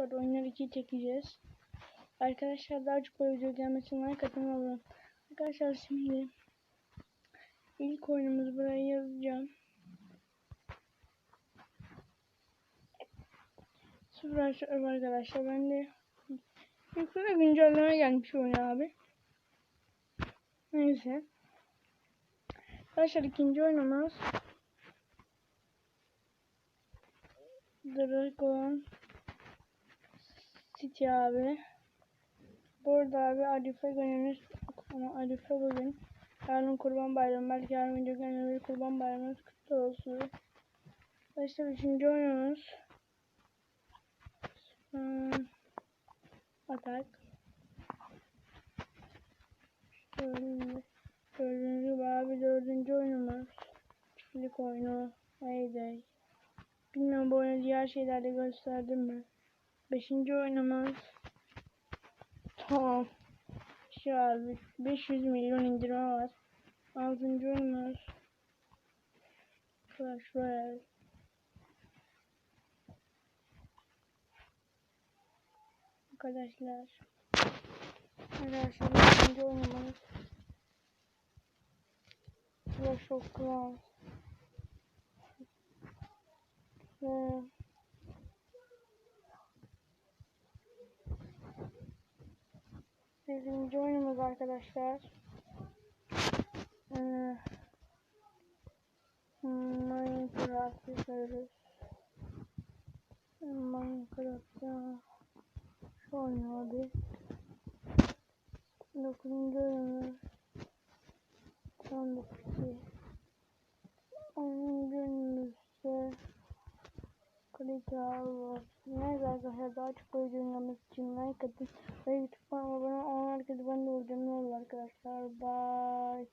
Store oyunları 2'yi çekeceğiz. Arkadaşlar daha çok böyle video gelmesini like atın olur. Arkadaşlar şimdi ilk oyunumuzu buraya yazacağım. Sıfır arkadaşlar ben de Yukarı güncelleme gelmiş oyun abi. Neyse. Arkadaşlar ikinci oyunumuz Dragon City abi. Burada abi Arife günümüz ama Arife bugün yarın kurban bayramı. Belki yarın video günü kurban bayramımız kutlu olsun. Arkadaşlar üçüncü oyunumuz. Hmm, Atak. Dördüncü, dördüncü abi dördüncü oyunumuz. Çiftlik oyunu. Mayday. Bilmiyorum bu oyunu diğer şeylerde gösterdim mi? Beşinci oynamamız. Tamam. Şu abi 500 milyon indirme var. Altıncı oynamamız. Clash Royale. Arkadaşlar. Arkadaşlar beşinci oynamamız. Clash of Clans. Yeah. 8. oyunumuz arkadaşlar. Ee, Minecraft yapıyoruz. Minecraft'ta şu oyunu abi. 9. oyunu. Sandık 2. Var. Neyse arkadaşlar daha çok böyle dinlememiz için like atın. Ve YouTube kanalıma abone olun. Herkese ben de olacağım. Ne olur arkadaşlar. Bye.